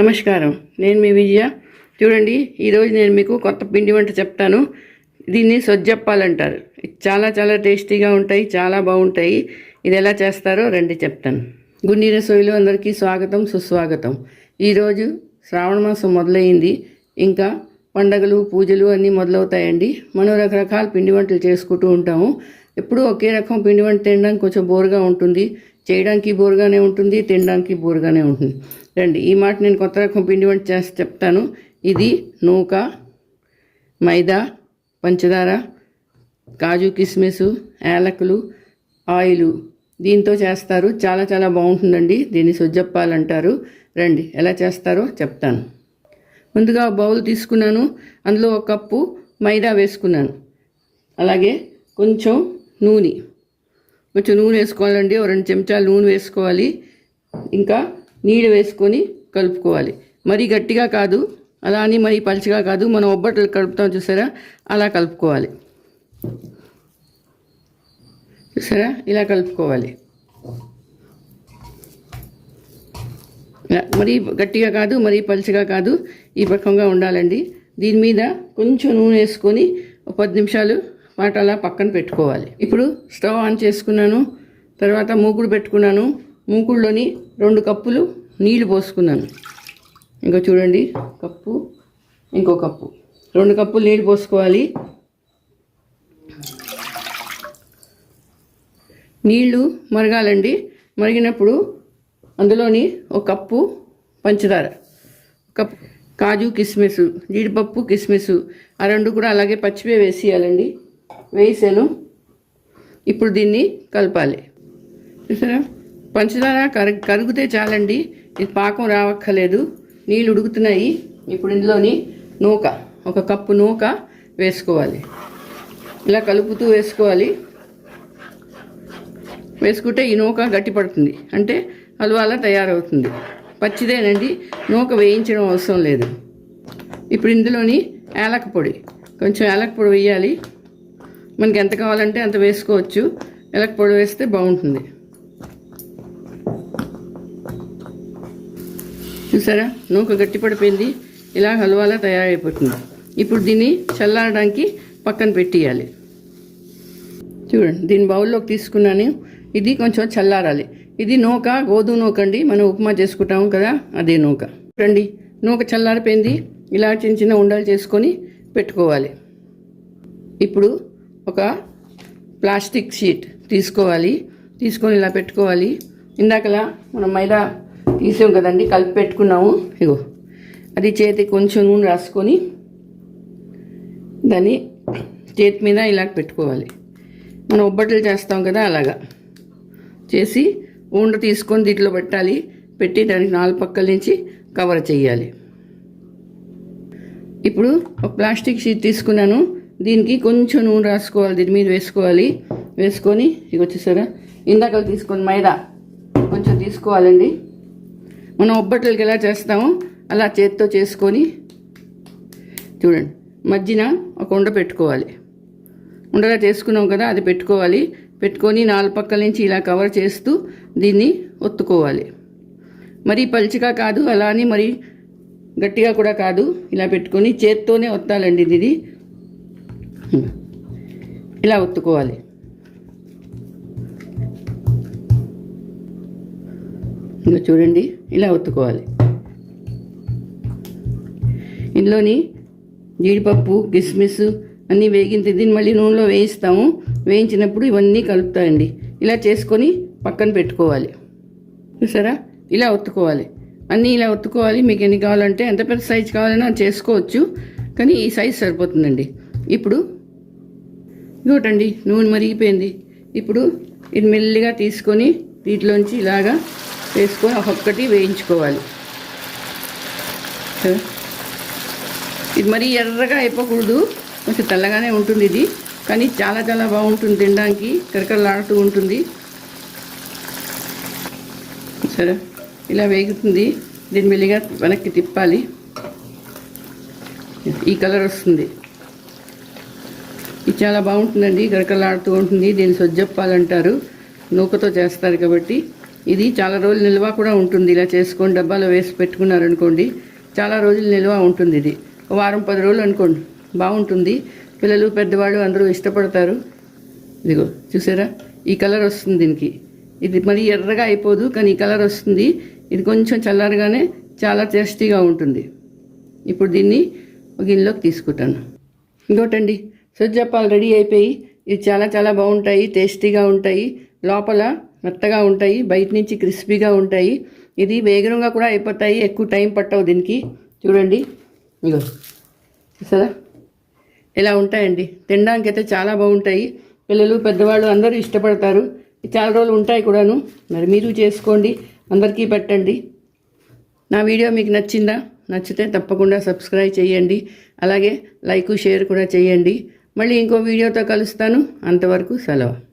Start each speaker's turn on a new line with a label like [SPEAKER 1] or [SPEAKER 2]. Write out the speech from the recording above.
[SPEAKER 1] నమస్కారం. నేను మీ విజయ. చూడండి ఈరోజు నేను మీకు కొత్త పిండి వంట చెప్తాను. దీన్ని సొజ్జప్పాలంటారు. చాలా చాలా టేస్టీగా ఉంటాయి చాలా బాగుంటాయి. ఇది ఎలా చేస్తారో రండి చెప్తాను. గుండి రసోయిలో అందరికీ స్వాగతం సుస్వాగతం. ఈరోజు శ్రావణ మాసం మొదలైంది. ఇంకా పండగలు పూజలు అన్నీ మొదలవుతాయండి. మనం రకరకాల పిండి వంటలు చేసుకుంటూ ఉంటాము. ఎప్పుడూ ఒకే రకం పిండి వంట తినడానికి కొంచెం బోరుగా ఉంటుంది. చేయడానికి బోరుగానే ఉంటుంది తినడానికి బోరుగానే ఉంటుంది. రండి ఈ మాట నేను కొత్త రకం పిండి వంట చేసి చెప్తాను. ఇది నూక మైదా పంచదార కాజు కిస్మిస్ యాలకులు ఆయిలు. దీంతో చేస్తారు. చాలా చాలా బాగుంటుందండి. దీన్ని సుజ్జప్పాలంటారు రండి ఎలా చేస్తారో చెప్తాను. ముందుగా బౌల్ తీసుకున్నాను. అందులో ఒక కప్పు మైదా వేసుకున్నాను. అలాగే కొంచెం నూనె. కొంచెం నూనె వేసుకోవాలండి. ఒక రెండు చెంచాలు నూనె వేసుకోవాలి. ఇంకా నీళ్ళు వేసుకొని కలుపుకోవాలి. మరీ గట్టిగా కాదు. అలా అని మరీ పలుచగా కాదు. మనం ఒబ్బట్లు కలుపుతాం చూసారా? అలా కలుపుకోవాలి. చూసారా? ఇలా కలుపుకోవాలి. మరీ గట్టిగా కాదు మరీ పలుచగా కాదు. ఈ పక్కంగా ఉండాలండి. దీని మీద కొంచెం నూనె వేసుకొని ఒక పది నిమిషాలు వాటి అలా పక్కన పెట్టుకోవాలి. ఇప్పుడు స్టవ్ ఆన్ చేసుకున్నాను. తర్వాత మూకుడు పెట్టుకున్నాను. మూకుడులోని రెండు కప్పులు నీళ్ళు పోసుకున్నాను. ఇంకో చూడండి కప్పు ఇంకో కప్పు. రెండు కప్పులు నీళ్ళు పోసుకోవాలి. నీళ్ళు మరగాలండి. మరిగినప్పుడు అందులోని ఒక కప్పు పంచదార ఒక కప్పు కాజు కిస్మిస్ జీడిపప్పు కిస్మిస్ ఆ రెండు కూడా అలాగే పచ్చివే వేసేయాలండి. వేసాను ఇప్పుడు దీన్ని కలపాలి. చూసారా? పంచదార కర కరిగితే చాలండి. ఇది పాకం రావక్కర్లేదు. నీళ్ళు ఉడుకుతున్నాయి. ఇప్పుడు ఇందులోని నూక ఒక కప్పు నూక వేసుకోవాలి. ఇలా కలుపుతూ వేసుకోవాలి. వేసుకుంటే ఈ నూక గట్టి పడుతుంది. అంటే హల్వాలా తయారవుతుంది. పచ్చిదేనండి. నూక వేయించడం అవసరం లేదు. ఇప్పుడు ఇందులోని యాలక పొడి. కొంచెం యాలక పొడి వేయాలి. మనకి ఎంత కావాలంటే అంత వేసుకోవచ్చు. యాలక పొడి వేస్తే బాగుంటుంది. చూసారా? నూక గట్టి పడిపోయింది ఇలా హల్వాలా తయారైపోతుంది. ఇప్పుడు దీన్ని చల్లారడానికి పక్కన పెట్టేయాలి. చూడండి దీని బౌల్లోకి తీసుకున్నాను. ఇది కొంచెం చల్లారాలి. ఇది నూక గోధుమ నూక అండి. మనం ఉప్మా చేసుకుంటాము కదా అదే నూక. రండి నూక చల్లారిపోయింది. ఇలా చిన్న చిన్న ఉండలు చేసుకొని పెట్టుకోవాలి. ఇప్పుడు ఒక ప్లాస్టిక్ షీట్ తీసుకోవాలి. తీసుకొని ఇలా పెట్టుకోవాలి. ఇందాకలా మనం మైదా తీసాం కదండి కలిపి పెట్టుకున్నాము. ఇగో అది చేతి కొంచెం నూనె రాసుకొని దాన్ని చేతి మీద ఇలా పెట్టుకోవాలి. మనం ఒబ్బట్లు చేస్తాం కదా అలాగా. చేసి ఉండ తీసుకొని దీంట్లో పెట్టాలి. పెట్టి దానికి నాలుగు పక్కల నుంచి కవర్ చేయాలి. ఇప్పుడు ఒక ప్లాస్టిక్ షీట్ తీసుకున్నాను. దీనికి కొంచెం నూనె రాసుకోవాలి దీని మీద వేసుకోవాలి. వేసుకొని ఇక వచ్చేసారా ఇందాక తీసుకొని మైదా కొంచెం తీసుకోవాలండి. మనం ఒబ్బట్లకి ఎలా చేస్తామో అలా చేత్తో చేసుకొని చూడండి. మధ్యన ఒక ఉండ పెట్టుకోవాలి. ఉండగా చేసుకున్నాం కదా అది పెట్టుకోవాలి. పెట్టుకొని నాలుగు పక్కల నుంచి ఇలా కవర్ చేస్తూ దీన్ని ఒత్తుకోవాలి. మరి పలుచగా కాదు అలా అని మరి గట్టిగా కూడా కాదు. ఇలా పెట్టుకొని చేత్తోనే ఒత్తాలండి ఇది ఇలా ఒత్తుకోవాలి ఇంకా చూడండి ఇలా ఒత్తుకోవాలి ఇందులోని జీడిపప్పు కిస్మిస్ అన్నీ వేగిన దీన్ని మళ్ళీ నూనెలో వేయిస్తాము. వేయించినప్పుడు ఇవన్నీ కలుపుతాయండి. ఇలా చేసుకొని పక్కన పెట్టుకోవాలి. చూసారా? ఇలా ఒత్తుకోవాలి అన్నీ ఇలా ఒత్తుకోవాలి మీకు ఎన్ని కావాలంటే ఎంత పెద్ద సైజు కావాలన్నా చేసుకోవచ్చు. కానీ ఈ సైజు సరిపోతుందండి. ఇప్పుడు ఇదోటండి నూనె మరిగిపోయింది. ఇప్పుడు ఇది మెల్లిగా తీసుకొని వీటిలోంచి ఇలాగా వేసుకొని ఒక్కొక్కటి వేయించుకోవాలి. సరే. ఇది మరీ ఎర్రగా అయిపోకూడదు కొంచెం తెల్లగానే ఉంటుంది ఇది కానీ చాలా చాలా బాగుంటుంది తినడానికి కరకరలాడుతూ ఉంటుంది. సరే ఇలా వేగుతుంది. దీన్ని మెల్లిగా వెనక్కి తిప్పాలి. ఈ కలర్ వస్తుంది. ఇది చాలా బాగుంటుందండి గరకలాడుతూ ఉంటుంది దీన్ని సొజ్జప్పాలంటారు నూకతో చేస్తారు కాబట్టి. ఇది చాలా రోజులు నిల్వ కూడా ఉంటుంది ఇలా చేసుకొని డబ్బాలో వేసి పెట్టుకున్నారనుకోండి చాలా రోజులు నిల్వ ఉంటుంది ఇది. వారం పది రోజులు అనుకోండి బాగుంటుంది. పిల్లలు పెద్దవాళ్ళు అందరూ ఇష్టపడతారు. ఇదిగో చూసారా? ఈ కలర్ వస్తుంది దీనికి. ఇది మరి ఎర్రగా అయిపోదు కానీ ఈ కలర్ వస్తుంది. ఇది కొంచెం చల్లారగానే చాలా టేస్టీగా ఉంటుంది. ఇప్పుడు దీన్ని ఒక గిన్నెలోకి తీసుకుంటాను. ఇంకోటండి. సజ్జప్పాలు రెడీ అయిపోయి ఇవి చాలా చాలా బాగుంటాయి టేస్టీగా ఉంటాయి లోపల మెత్తగా ఉంటాయి బయట నుంచి క్రిస్పీగా ఉంటాయి. ఇది వేగంగా కూడా అయిపోతాయి ఎక్కువ టైం పట్టవు దీనికి. చూడండి. ఇగో సరే ఇలా ఉంటాయండి. తినడానికి అయితే చాలా బాగుంటాయి. పిల్లలు పెద్దవాళ్ళు అందరూ ఇష్టపడతారు. చాలా రోజులు ఉంటాయి కూడాను. మరి మీరు చేసుకోండి. అందరికీ పెట్టండి. నా వీడియో మీకు నచ్చిందా? నచ్చితే తప్పకుండా సబ్స్క్రైబ్ చేయండి. అలాగే లైక్ షేర్ కూడా చేయండి. మళ్ళీ ఇంకో వీడియోతో కలుస్తాను. అంతవరకు సెలవు.